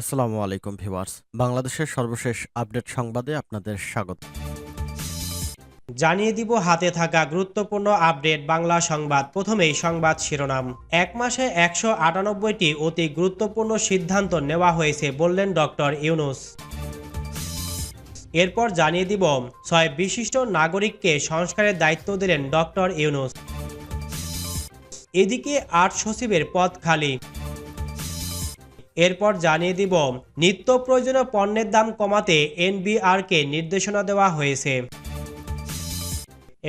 আসসালামু আলাইকুম ভিউয়ার্স। বাংলাদেশের সর্বশেষ আপডেট সংবাদে আপনাদের স্বাগত। জানিয়ে দিব হাতে থাকা গুরুত্বপূর্ণ আপডেট বাংলা সংবাদ। প্রথমেই সংবাদ শিরোনাম। এক মাসে একশো অতি গুরুত্বপূর্ণ সিদ্ধান্ত নেওয়া হয়েছে বললেন ডক্টর ইউনুস। এরপর জানিয়ে দিব ছয় বিশিষ্ট নাগরিককে সংস্কারের দায়িত্ব দিলেন ডক্টর ইউনুস। এদিকে আট সচিবের পদ খালি। এরপর জানিয়ে দিব, নিত্য প্রয়োজনীয় পণ্যের দাম কমাতে এনবিআরকে নির্দেশনা দেওয়া হয়েছে।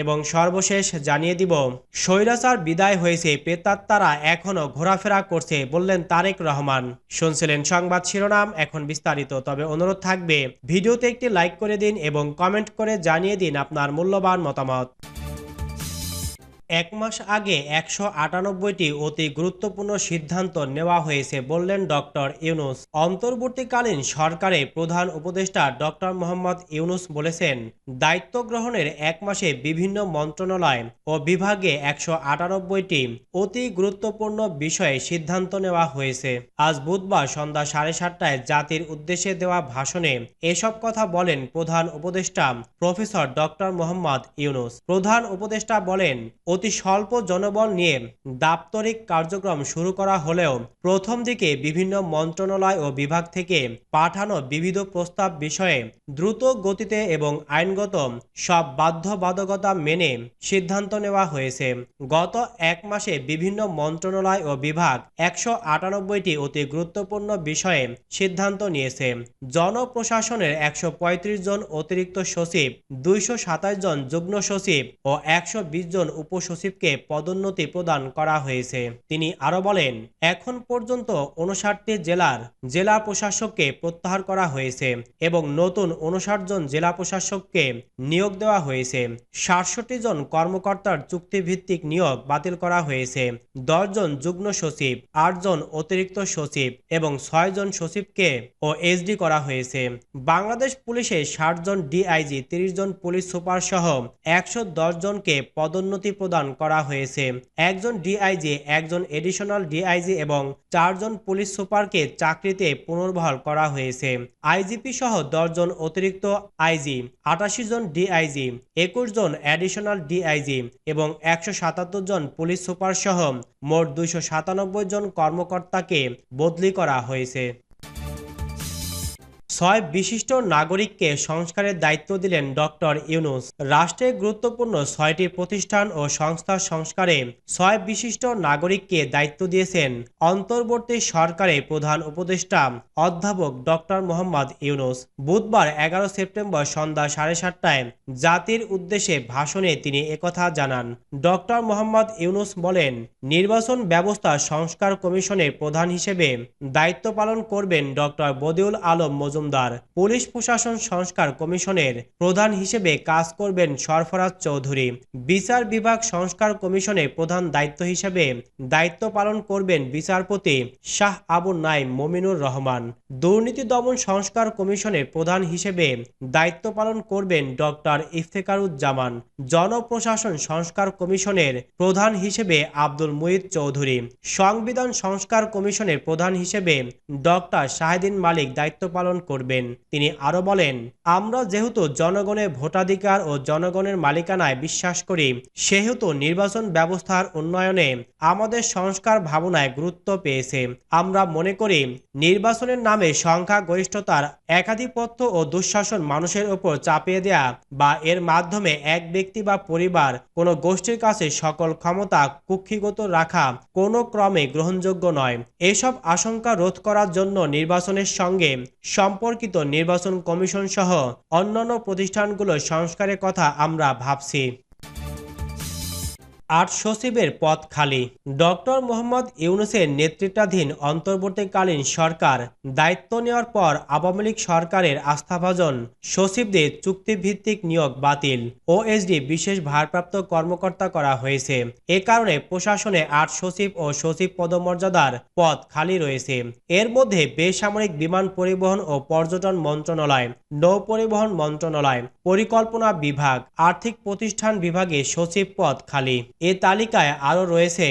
এবং সর্বশেষ জানিয়ে দিব, স্বৈরাচার বিদায় হয়েছে পেতাত্তারা এখনও ঘোরাফেরা করছে বললেন তারেক রহমান। শুনছিলেন সংবাদ শিরোনাম, এখন বিস্তারিত। তবে অনুরোধ থাকবে, ভিডিওতে একটি লাইক করে দিন এবং কমেন্ট করে জানিয়ে দিন আপনার মূল্যবান মতামত। এক মাস আগে একশো আটানব্বইটি অতি গুরুত্বপূর্ণ সিদ্ধান্ত নেওয়া হয়েছে বললেন ডক্টর ইউনুস। অন্তর্বর্তীকালীন সরকারে প্রধান উপদেষ্টা ডক্টর মোহাম্মদ ইউনুস বলেছেন, দায়িত্ব গ্রহণের এক মাসে বিভিন্ন মন্ত্রণালয় ও বিভাগে একশো আটানব্বইটি অতি গুরুত্বপূর্ণ বিষয়ে সিদ্ধান্ত নেওয়া হয়েছে। আজ বুধবার সন্ধ্যা সাড়ে সাতটায় জাতির উদ্দেশ্যে দেওয়া ভাষণে এসব কথা বলেন প্রধান উপদেষ্টা প্রফেসর ডক্টর মোহাম্মদ ইউনুস। প্রধান উপদেষ্টা বলেন অতি স্বল্প জনবল নিয়ে দাপ্তরিক কার্যক্রম শুরু করা হলেও প্রথম দিকে বিভিন্ন মন্ত্রণালয় ও বিভাগ থেকে পাঠানো বিবিধ প্রস্তাব বিষয়ে দ্রুত গতিতে এবং আইনগত সব বাধ্যবাধকতা মেনে সিদ্ধান্ত নেওয়া হয়েছে। গত এক মাসে বিভিন্ন মন্ত্রণালয় ও বিভাগ একশো আটানব্বইটি অতি গুরুত্বপূর্ণ বিষয়ে সিদ্ধান্ত নিয়েছে। জনপ্রশাসনের একশো পঁয়ত্রিশ জন অতিরিক্ত সচিব, দুইশো সাতাশ জন যুগ্ম সচিব ও একশো বিশ জন উপসচিবকে পদোন্নতি প্রদান করা হয়েছে। তিনি আরও বলেন, এখন পর্যন্ত উনষাটটি জেলার জেলা প্রশাসককে প্রত্যাহার করা হয়েছে এবং নতুন উনষাট জন জেলা প্রশাসককে নিয়োগ দেওয়া হয়েছে। সাতষট্টি জন কর্মকর্তার চুক্তিভিত্তিক নিয়োগ বাতিল করা হয়েছে। দশ জন যুগ্ম সচিব, আট জন অতিরিক্ত সচিব এবং ছয় জন সচিবকে ও এসডি করা হয়েছে। বাংলাদেশ পুলিশে ষাট জন ডিআইজি, তিরিশ জন পুলিশ সুপার সহ একশো দশ জনকে পদোন্নতি প্রদান করা হয়েছে। একজন ডিআইজি, একজন এডিশনাল ডিআইজি এবং চারজন পুলিশ সুপারকে চাকরিতে পুনর্বহাল করা হয়েছে। আইজিপি সহ দশজন অতিরিক্ত আইজি, আটাশি জন ডিআইজি, একুশ জন অ্যাডিশনাল ডিআইজি এবং একশো সাতাত্তর জন পুলিশ সুপার সহ মোট দুইশো সাতানব্বই জন কর্মকর্তাকে বদলি করা হয়েছে। ছয় বিশিষ্ট নাগরিককে সংস্কারের দায়িত্ব দিলেন ডক্টর ইউনুস। রাষ্ট্রের গুরুত্বপূর্ণ ছয়টি প্রতিষ্ঠান ও সংস্থার সংস্কারে ছয় বিশিষ্ট নাগরিককে দায়িত্ব দিয়েছেন অন্তর্বর্তী সরকারের প্রধান উপদেষ্টা অধ্যাপক ডক্টর মোহাম্মদ ইউনুস। বুধবার এগারো সেপ্টেম্বর সন্ধ্যা সাড়ে সাতটায় জাতির উদ্দেশ্যে ভাষণে তিনি একথা জানান। ডক্টর মোহাম্মদ ইউনুস বলেন, নির্বাচন ব্যবস্থা সংস্কার কমিশনের প্রধান হিসেবে দায়িত্ব পালন করবেন ডক্টর বদিউল আলম মজুমদার, পুলিশ প্রশাসন সংস্কার কমিশনের প্রধান হিসেবে কাজ করবেন সরফরাজ চৌধুরী। বিচার বিভাগ সংস্কার কমিশনের প্রধান দায়িত্ব হিসেবে দায়িত্ব পালন করবেন বিচারপতি শাহ আবু নাইম মমিনুর রহমান। দুর্নীতি দমন সংস্কার কমিশনের প্রধান হিসেবে দায়িত্ব পালন করবেন ডক্টর ইফতেকারুজ্জামান। জনপ্রশাসন সংস্কার কমিশনের প্রধান হিসেবে আব্দুল মুহিত চৌধুরী। সংবিধান সংস্কার কমিশনের প্রধান হিসেবে ডক্টর শাহিদিন মালিক দায়িত্ব পালন করবেন। তিনি আরও বলেন, আমরা যেহেতু জনগণের ভোটাধিকার ও জনগণের মালিকানায় বিশ্বাস করি, সেহেতু নির্বাচন ব্যবস্থার উন্নয়নে আমাদের সংস্কার ভাবনায় গুরুত্ব পেয়েছে। আমরা মনে করি, নির্বাচনের নামে সংখ্যা গরিষ্ঠতার একাধিপত্য ও দুঃশাসন মানুষের উপর চাপিয়ে দেয়া বা এর মাধ্যমে এক ব্যক্তি বা পরিবার কোনো গোষ্ঠীর কাছে সকল ক্ষমতা কুক্ষিগত রাখা কোনো ক্রমে গ্রহণযোগ্য নয়। এসব আশঙ্কা রোধ করার জন্য নির্বাচনের সঙ্গে সম্পর্কিত নির্বাচন কমিশন সহ অন্যান্য প্রতিষ্ঠানগুলোর সংস্কারের কথা আমরা ভাবছি। আট সচিবের পদ খালি। ডক্টর মোহাম্মদ ইউনুসের নেতৃত্বাধীন অন্তর্বর্তীকালীন সরকার দায়িত্ব নেওয়ার পর আওয়ামী লীগ সরকারের আস্থাভাজন সচিবদের চুক্তিভিত্তিক নিয়োগ বাতিল। ওএসডি বিশেষ ভারপ্রাপ্ত কর্মকর্তা করা হয়েছে। এ কারণে প্রশাসনে আট সচিব ও সচিব পদমর্যাদার পদ খালি রয়েছে। এর মধ্যে বেসামরিক বিমান পরিবহন ও পর্যটন মন্ত্রণালয় নৌ পরিবহন মন্ত্রণালয়, পরিকল্পনা বিভাগ, আর্থিক প্রতিষ্ঠান বিভাগে সচিব পদ খালি। এ তালিকায় আরও রয়েছে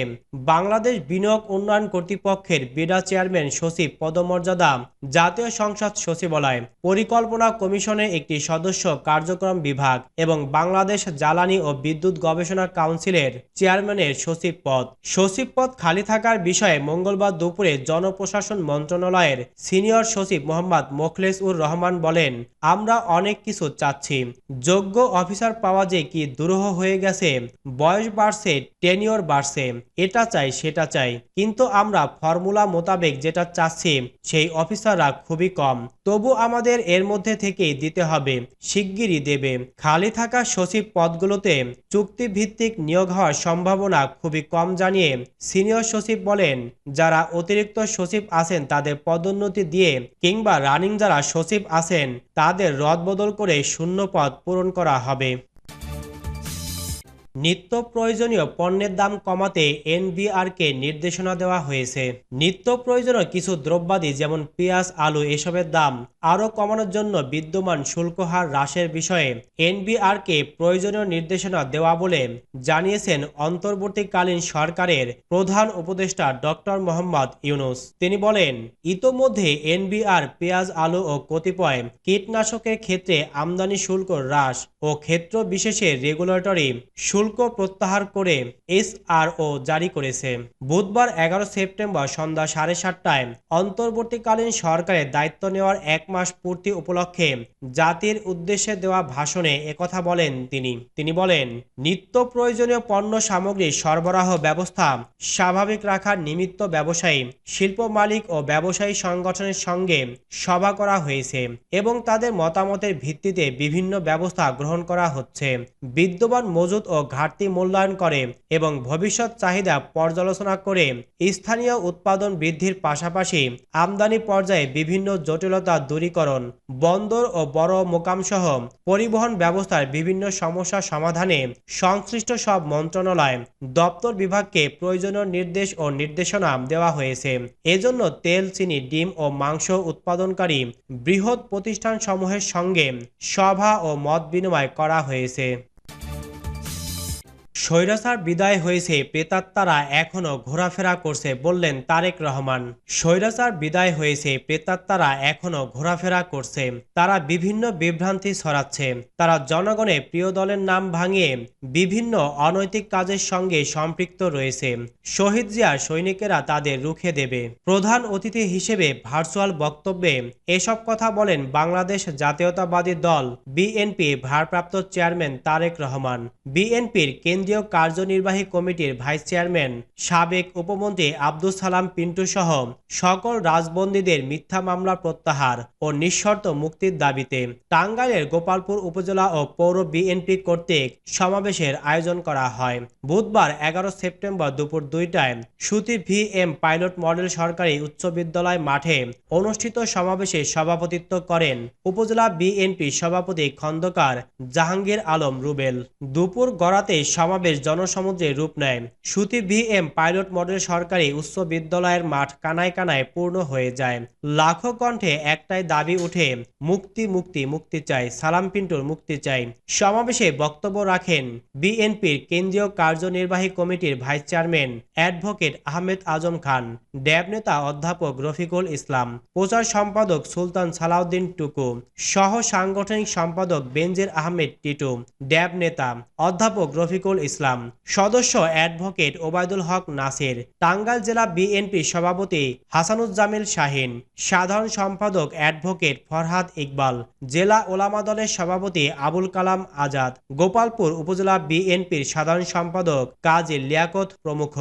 বাংলাদেশ বিনিয়োগ উন্নয়ন কর্তৃপক্ষের বিডা চেয়ারম্যান সচিব পদমর্যাদা, জাতীয় সংসদ সচিবালয় পরিকল্পনা কমিশনের একটি সদস্য কার্যক্রম বিভাগ এবং বাংলাদেশ জ্বালানি ও বিদ্যুৎ গবেষণা কাউন্সিলের চেয়ারম্যানের সচিব পদ। সচিব পদ খালি থাকার বিষয়ে মঙ্গলবার দুপুরে জনপ্রশাসন মন্ত্রণালয়ের সিনিয়র সচিব মোহাম্মদ মোখলেস উর রহমান বলেন, আমরা অনেক কিছু চাচ্ছি। যোগ্য অফিসার পাওয়া যে কি দুরূহ হয়ে গেছে। বয়স বাড়ছে টেনিয়র বাড়ছে। এটা চাই, সেটা চাই। কিন্তু আমরা ফর্মুলা মোতাবেক যেটা চাচ্ছি, সেই অফিসাররা খুবই কম। তবু আমাদের এর মধ্যে থেকেই দিতে হবে, শিগগিরই দেবে। খালি থাকা সচিব পদগুলোতে চুক্তিভিত্তিক নিয়োগ হওয়ার সম্ভাবনা খুবই কম জানিয়ে সিনিয়র সচিব বলেন, যারা অতিরিক্ত সচিব আছেন তাদের পদোন্নতি দিয়ে কিংবা রানিং যারা সচিব আছেন, তাদের রদবদল করে শূন্য পদ পূরণ করা হবে। নিত্য প্রয়োজনীয় পণ্যের দাম কমাতে এনবিআরকে নির্দেশনা দেওয়া হয়েছে। নিত্য প্রয়োজনীয় কিছু দ্রব্যাদি যেমন পেঁয়াজ, আলু এসবের দাম আরও কমানোর জন্য বিদ্যমান শুল্ক হার হ্রাসের বিষয়ে এনবিআরকে প্রয়োজনীয় নির্দেশনা দেওয়া বলে জানিয়েছেন অন্তর্বর্তীকালীন সরকারের প্রধান উপদেষ্টা ডক্টর মোহাম্মদ ইউনুস। তিনি বলেন, ইতোমধ্যে এনবিআর পেঁয়াজ, আলু ও কতিপয় কীটনাশকের ক্ষেত্রে আমদানি শুল্ক হ্রাস ও ক্ষেত্র বিশেষে রেগুলেটরি শুল্ক প্রত্যাহার করে এসআরও জারি করেছে। বুধবার এগারো সেপ্টেম্বর সন্ধ্যা সাড়ে সাতটায় অন্তর্বর্তীকালীন সরকারের দায়িত্ব নেওয়ার এক মাস পূর্তি উপলক্ষে জাতির উদ্দেশ্যে দেওয়া ভাষণে একথা বলেন তিনি। তিনি বলেন, নিত্য প্রয়োজনীয় পণ্য সামগ্রী সরবরাহ ব্যবস্থা স্বাভাবিক রাখার নিমিত্ত ব্যবসায়ী, শিল্প মালিক ও ব্যবসায়ী সংগঠনের সঙ্গে সভা করা হয়েছে এবং তাদের মতামতের ভিত্তিতে বিভিন্ন ব্যবস্থা গ্রহণ করা হচ্ছে। বিদ্যমান মজুদ ও ঘাটতি মূল্যায়ন করে এবং ভবিষ্যৎ চাহিদা পর্যালোচনা করে স্থানীয় উৎপাদন বৃদ্ধির পাশাপাশি আমদানি পর্যায়ে বিভিন্ন জটিলতা দূরীকরণ, বন্দর ও বড় মোকামসহ পরিবহন ব্যবস্থার বিভিন্ন সমস্যা সমাধানে সংশ্লিষ্ট সব মন্ত্রণালয়, দপ্তর বিভাগকে প্রয়োজনীয় নির্দেশ ও নির্দেশনা দেওয়া হয়েছে। এজন্য তেল, চিনি, ডিম ও মাংস উৎপাদনকারী বৃহৎ প্রতিষ্ঠানসমূহের সঙ্গে সভা ও মত বিনিময় করা হয়েছে। স্বৈরাচার বিদায় হয়েছে, প্রেতাত্মারা এখনও ঘোরাফেরা করছে বললেন তারেক রহমান। স্বৈরাচার বিদায় হয়েছে, প্রেতাত্মারা এখনও ঘোরাফেরা করছে। তারা বিভিন্ন বিভ্রান্তি ছড়াচ্ছে। তারা জনগণের প্রিয় দলের নাম ভাঙিয়ে বিভিন্ন অনৈতিক কাজের সঙ্গে সম্পৃক্ত রয়েছে। শহীদ জিয়ার সৈনিকেরা তাদের রুখে দেবে। প্রধান অতিথি হিসেবে ভার্চুয়াল বক্তব্যে এসব কথা বলেন বাংলাদেশ জাতীয়তাবাদী দল বিএনপি ভারপ্রাপ্ত চেয়ারম্যান তারেক রহমান। বিএনপির কেন্দ্রীয় কার্যনির্বাহী কমিটির ভাইস চেয়ারম্যান সাবেক উপমন্ত্রী আব্দুল সালাম পিন্টু সহ সকল রাজবন্দীদের মিথ্যা মামলা প্রত্যাহার ও নিঃশর্ত মুক্তির দাবিতে টাঙ্গাইলের গোপালপুর উপজেলা ও পৌর বিএনপি কর্তৃক সমাবেশের আয়োজন করা হয়। বুধবার এগারো সেপ্টেম্বর দুপুর দুইটায় সুতি ভি এম পাইলট মডেল সরকারি উচ্চ বিদ্যালয় মাঠে অনুষ্ঠিত সমাবেশে সভাপতিত্ব করেন উপজেলা বিএনপি সভাপতি খন্দকার জাহাঙ্গীর আলম রুবেল। দুপুর গড়াতে সমাবেশ জনসমুদ্রে রূপ নেয়। সুতি ভি এম পাইলট মডেল সরকারি উচ্চ বিদ্যালয়ের মাঠ কানায় কানায় পূর্ণ হয়ে যায়। লাখো কণ্ঠে একটাই দাবি উঠে, মুক্তি মুক্তি মুক্তি চাই, সালাম পিন্টুর মুক্তি চাই। সমাবেশে বক্তব্য রাখেন বিএনপির কেন্দ্রীয় কার্যনির্বাহী কমিটির vice chairman advocate Ahmed Azam Khan, DAB নেতা অধ্যাপক রফিকুল ইসলাম, প্রচার সম্পাদক সুলতান সালাউদ্দিন টুকু সহ সাংগঠনিক সম্পাদক বেঞ্জের আহমেদ টিটু, ড্যাব নেতা অধ্যাপক রফিকুল ইসলাম। সদস্য অ্যাডভোকেট ওবায়দুল হক নাসের, টাঙ্গাইল জেলা বিএনপি সভাপতি হাসানুজ্জামিল শাহিন, সাধারণ সম্পাদক অ্যাডভোকেট ফরহাদ ইকবাল, জেলা ওলামা দলের সভাপতি আবুল কালাম আজাদ, গোপালপুর উপজেলা বিএনপির সাধারণ সম্পাদক কাজী লিয়াকত প্রমুখ।